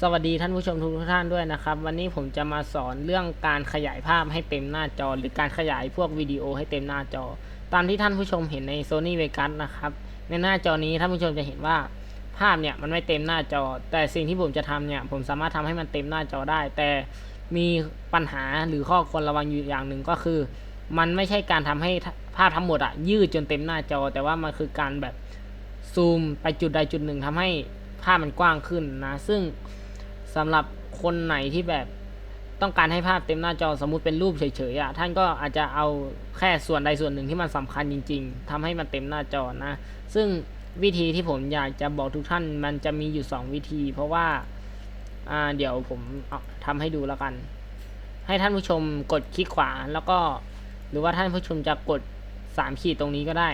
สวัสดีท่านผู้ชมทุกท่านด้วยนะครับ วันนี้ผมจะมาสอนเรื่องการขยายภาพให้เต็มหน้าจอ หรือการขยายพวกวิดีโอให้เต็มหน้าจอ ตามที่ท่านผู้ชมเห็นใน Sony Vegas นะครับ ในหน้าจอนี้ท่านผู้ชมจะเห็นว่าภาพเนี่ยมันไม่เต็มหน้าจอ แต่สิ่งที่ผมจะทำเนี่ยผมสามารถทำให้มันเต็มหน้าจอได้ แต่มีปัญหาหรือข้อควรระวังอยู่อย่างหนึ่งก็คือ มันไม่ใช่การทำให้ภาพทั้งหมดอะยืดจนเต็มหน้าจอ แต่ว่ามันคือการแบบซูมไปจุดใดจุดหนึ่งทำให้ภาพมันกว้างขึ้นนะ ซึ่ง สำหรับคนไหนที่แบบต้องการให้ภาพเต็มหน้าจอสมมุติเป็นรูปเฉยๆอะท่านก็อาจจะเอาแค่ส่วนใดส่วนหนึ่งที่มันสำคัญจริง ๆทำให้มันเต็มหน้าจอนะ ซึ่งวิธีที่ผมอยากจะบอกทุกท่านมันจะมีอยู่ 2 วิธี เพราะว่าเดี๋ยวผมเอาทำให้ดูแล้วกัน ให้ท่านผู้ชมกดคลิกขวาแล้วก็ หรือว่าท่านผู้ชมจะกด 3 ขีดตรงนี้ก็ได้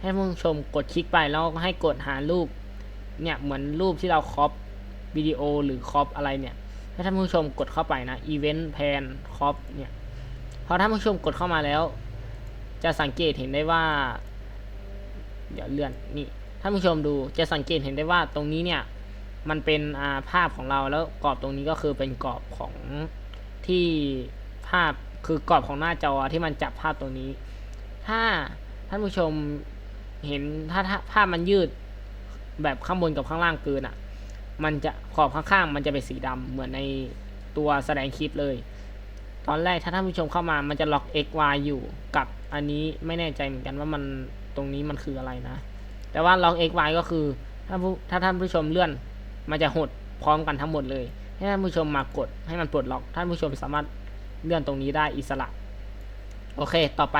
ให้ท่านผู้ชมกดคลิกไปแล้วก็ให้กดหารูปเนี่ยเหมือนรูปที่เราครอป วิดีโอหรือคอปอะไรเนี่ยให้ท่านผู้ชมกดเข้าไปนะ Event Pan คอปเนี่ยพอท่านผู้ชมกดเข้ามาแล้ว จะสังเกตเห็นได้ว่า เดี๋ยวเลื่อนนี่ท่านผู้ชมดูจะสังเกตเห็นได้ว่าตรงนี้เนี่ยมันเป็นอาภาพของเราแล้วกรอบตรงนี้ก็คือเป็นกรอบของที่ภาพคือกรอบของหน้าจอที่มันจับภาพตรงนี้ ถ้าท่านผู้ชมเห็นถ้าถ้าภาพมันยืดแบบข้างบนกับข้างล่างเกินอะ มันจะขอบข้างๆ มันจะเป็นสีดำเหมือนในตัวแสดงคลิปเลย ตอนแรกถ้าท่านผู้ชมเข้ามามันจะล็อก x y อยู่กับอันนี้ไม่แน่ใจเหมือนกันว่ามันตรงนี้มันคืออะไรนะ แต่ว่าล็อก x y ก็คือถ้าผู้ถ้าท่านผู้ชมเลื่อน มันจะหดพร้อมกันทั้งหมดเลย ให้ท่านผู้ชมมากดให้มันปลดล็อก ท่านผู้ชมสามารถเลื่อนตรงนี้ได้อิสระ โอเค ต่อไป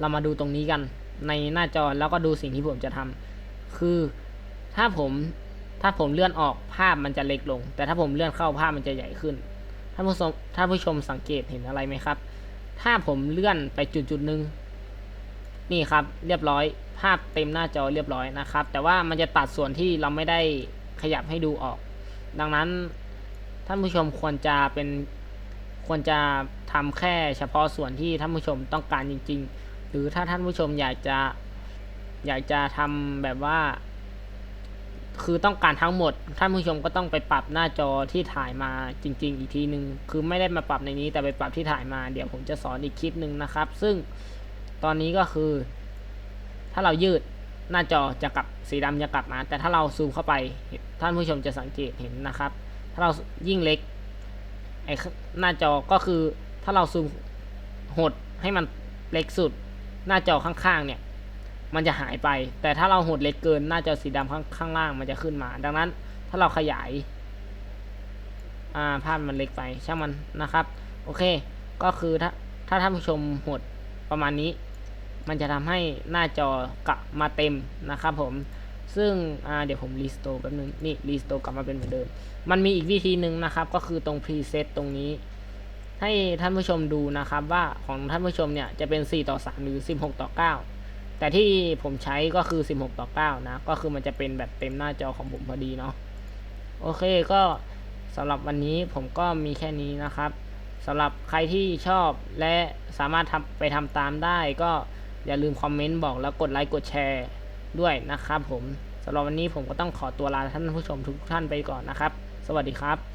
เรามาดูตรงนี้กันในหน้าจอแล้วก็ดูสิ่งที่ผมจะทำคือถ้าผม ถ้าผมเลื่อนออกภาพมันจะเล็กลง แต่ถ้าผมเลื่อนเข้าภาพมันจะใหญ่ขึ้นท่านผู้ชมท่านผู้ชมสังเกตเห็นอะไรไหมครับ ถ้าผมเลื่อนไปจุดจุดหนึ่งนี่ครับเรียบร้อยภาพเต็มหน้าจอเรียบร้อยนะครับ แต่ว่ามันจะตัดส่วนที่เราไม่ได้ขยับให้ดูออก ดังนั้นท่านผู้ชมควรจะเป็นควรจะทำแค่เฉพาะส่วนที่ท่านผู้ชมต้องการจริง ๆ หรือถ้าท่านผู้ชมอยากจะอยากจะทำแบบว่า คือต้องการทั้งหมด ท่านผู้ชมก็ต้องไปปรับหน้าจอที่ถ่ายมาจริง ๆ อีกทีหนึ่งคือไม่ได้มาปรับในนี้แต่ไปปรับที่ถ่ายมา เดี๋ยวผมจะสอนอีกคลิปหนึ่งนะครับ ซึ่งตอนนี้ก็คือ ถ้าเรายืดหน้าจอจะกลับสีดำจะกลับมา แต่ถ้าเราซูมเข้าไป ท่านผู้ชมจะสังเกตเห็นนะครับ ถ้าเรายิ่งเล็กไอ้หน้าจอก็คือถ้าเราซูมหดให้มันเล็กสุด หน้าจอข้างๆเนี่ย มันจะหายไป แต่ถ้าเราหดเล็กเกินหน้าจอสีดำข้างข้างล่างมันจะขึ้นมา ดังนั้นถ้าเราขยายอ่าภาพมันเล็กไปช่างมันนะครับ โอเค ก็คือถ้าถ้าท่านผู้ชมหดประมาณนี้ มันจะทำให้หน้าจอกลับมาเต็มนะครับผมซึ่งอ่าเดี๋ยวผมรีสโตร์แป๊บนึงนี่รีสโตร์กลับมาเป็นเหมือนเดิม มันมีอีกวิธีหนึ่งนะครับ ก็คือตรงพรีเซตตรงนี้ ให้ท่านผู้ชมดูนะครับว่าของท่านผู้ชมเนี่ยจะเป็น 4 ต่อ 3 หรือ 16 ต่อ 9 แต่ที่ผมใช้ก็คือ 16 ต่อ 9 นะ ก็คือมันจะเป็นแบบเต็มหน้าจอของผมพอดีเนาะ โอเคก็สำหรับวันนี้ผมก็มีแค่นี้นะครับสำหรับใครที่ชอบและสามารถทำไปทำตามได้ ก็อย่าลืมคอมเมนต์บอกแล้วกดไลค์กดแชร์ด้วยนะครับผมสำหรับวันนี้ผมก็ต้องขอตัวลาท่านผู้ชมทุกท่านไปก่อนนะครับ สวัสดีครับ